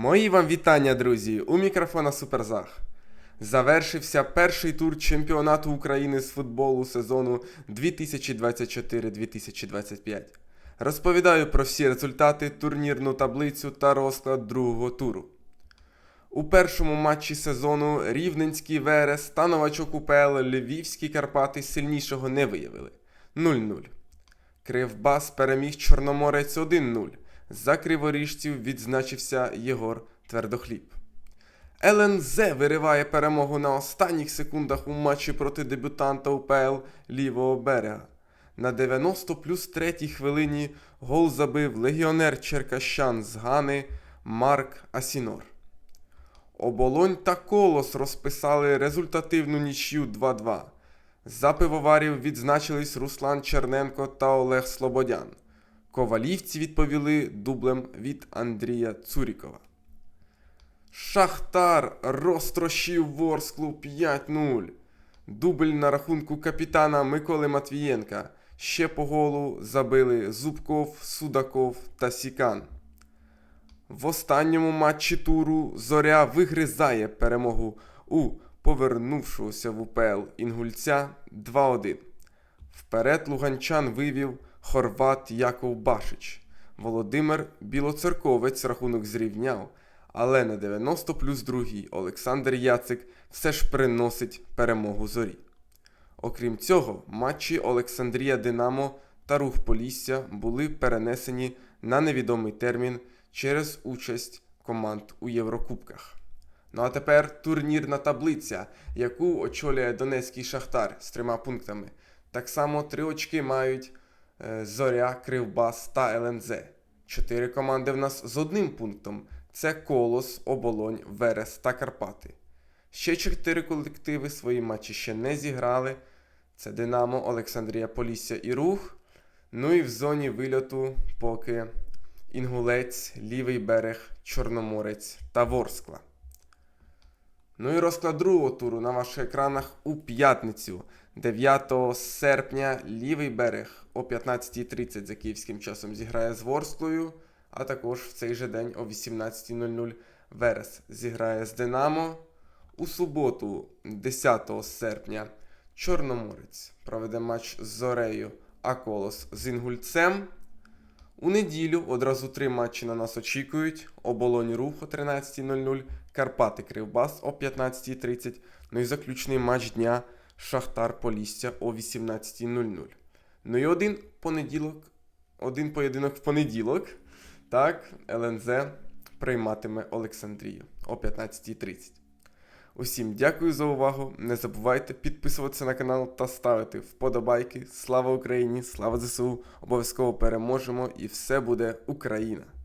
Мої вам вітання, друзі! У мікрофона Суперзах. Завершився перший тур чемпіонату України з футболу сезону 2024-2025. Розповідаю про всі результати, турнірну таблицю та розклад другого туру. У першому матчі сезону Рівненський Верес та новачок УПЛ Львівські Карпати сильнішого не виявили 0-0. Кривбас переміг Чорноморець 1-0. За криворіжців відзначився Єгор Твердохліб. ЛНЗ вириває перемогу на останніх секундах у матчі проти дебютанта УПЛ лівого берега. На 90 плюс третій хвилині гол забив легіонер Черкащан з Гани Марк Асінор. Оболонь та Колос розписали результативну нічю 2-2. За пивоварів відзначились Руслан Черненко та Олег Слободян. Ковалівці відповіли дублем від Андрія Цурікова. Шахтар розтрощив Ворсклу 5-0. Дубль на рахунку капітана Миколи Матвієнка. Ще по голу забили Зубков, Судаков та Сікан. В останньому матчі туру Зоря вигризає перемогу у повернувшогося в УПЛ Інгульця 2-1. Вперед луганчан вивів хорват Яков Башич. Володимир Білоцерковець рахунок зрівняв, але на 90 плюс другий Олександр Яцик все ж приносить перемогу зорі. Окрім цього, матчі Олександрія Динамо та Рух Полісся були перенесені на невідомий термін через участь команд у Єврокубках. Ну а тепер турнірна таблиця, яку очолює Донецький Шахтар з трьома пунктами. Так само три очки мають Зоря, Кривбас та ЛНЗ. Чотири команди в нас з одним пунктом: це Колос, Оболонь, Верес та Карпати. Ще чотири колективи свої матчі ще не зіграли. Це Динамо, Олександрія Полісся і Рух. Ну і в зоні вильоту поки Інгулець, Лівий берег, Чорноморець та Ворскла. Ну і розклад другого туру на ваших екранах у п'ятницю, 9 серпня, лівий берег о 15.30 за київським часом зіграє з Ворсклою, а також в цей же день о 18.00 Верес зіграє з Динамо. У суботу, 10 серпня, Чорноморець проведе матч з Зорею, а Колос з Інгульцем. У неділю одразу три матчі на нас очікують: Оболонь Рух о 13.00, Карпати Кривбас о 15.30, ну і заключний матч дня Шахтар Полісся о 18.00. Ну і один понеділок, один поєдинок в понеділок. Так, ЛНЗ прийматиме Олександрію о 15.30. Усім дякую за увагу. Не забувайте підписуватися на канал та ставити вподобайки. Слава Україні! Слава ЗСУ! Обов'язково переможемо і все буде Україна!